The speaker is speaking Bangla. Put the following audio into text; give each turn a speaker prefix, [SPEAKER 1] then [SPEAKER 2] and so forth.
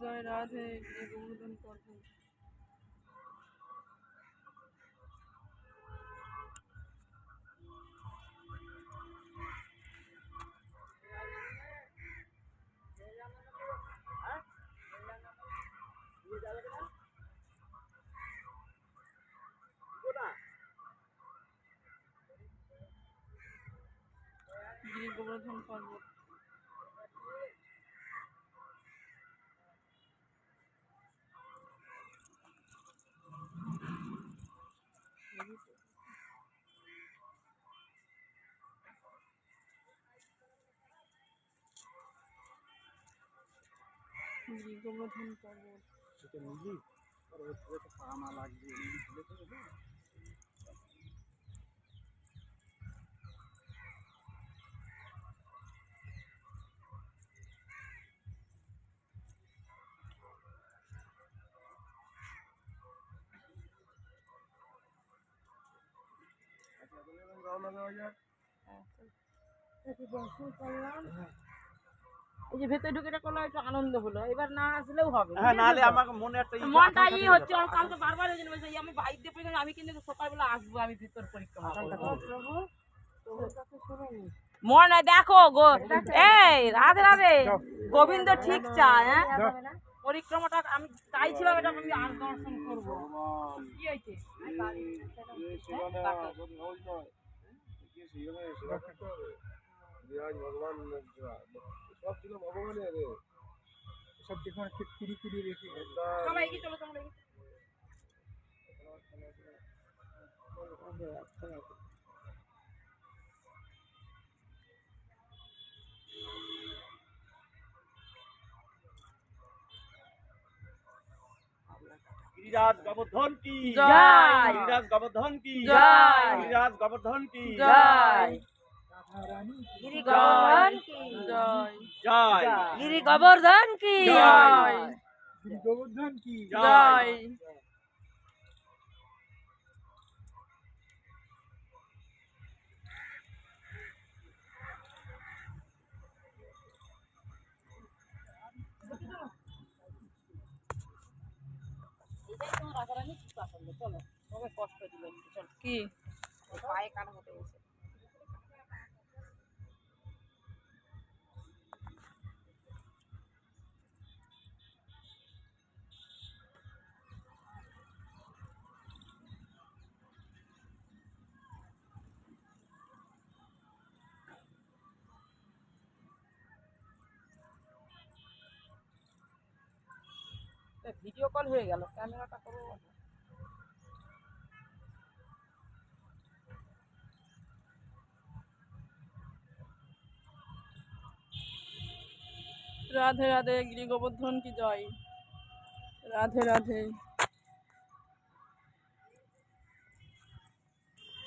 [SPEAKER 1] জয় রাধে গোবর্ধন পর্বত গিরি গোবর্ধন পর্বত। গিরি গোবর্ধন পর্বত
[SPEAKER 2] সেটা নিলি আর ওর পুরো তো পা মা লাগবে এমনি ঝুলে তো হবে। আচ্ছা, তাহলে এবার রওনা দেওয়া যাক।
[SPEAKER 3] এই যে ভেতরে ঢুকে এটা করলে একটু আনন্দ হলো। এবার না আসলেও হবে
[SPEAKER 2] হ্যাঁ নাহলে আমার মনে একটা
[SPEAKER 3] মনটা ই হচ্ছে। আমার কালকে বারবার ওই জন্য বলছে, আমি বাইক দিয়ে পেয়ে আমি কিন্তু সকালবেলা আসব আমি ভিতর পরিক্রমা করব। মনে দেখো গো এই রাধে রাধে। গোবিন্দ ঠিক চায় হ্যাঁ? পরিক্রমাটা আমি চাইছিলাম এটা আমি আর দর্শন করব। কি হয়েছে?
[SPEAKER 2] হয়? নয়। বিরাজ ভগবান সব ছিল ভগবানের রে। সব যেখানে ঠিক কুড়ি কুড়ি রেখে। গিরিরাজ গোবর্ধন কি
[SPEAKER 3] জয়।
[SPEAKER 2] গিরিরাজ গোবর্ধন কি
[SPEAKER 3] জয়।
[SPEAKER 2] গিরিরাজ গোবর্ধন কি
[SPEAKER 3] জয় গিরি গোবর্ধন কি?
[SPEAKER 1] জয়।
[SPEAKER 2] জয়।
[SPEAKER 3] গিরি গোবর্ধন কি?
[SPEAKER 1] জয়।
[SPEAKER 2] গোবর্ধন কি?
[SPEAKER 1] জয়।
[SPEAKER 3] এটাই তোমার রাজারানী খুব পছন্দ চলো তবে কষ্ট দিল একটু, চলো
[SPEAKER 1] কি?
[SPEAKER 3] পায়ে কাটা হতে গেছে। ভিডিও কল হয়ে গেল ক্যামেরাটা করব।
[SPEAKER 1] রাধে রাধে গিরি গোবর্ধন কি জয় রাধে রাধে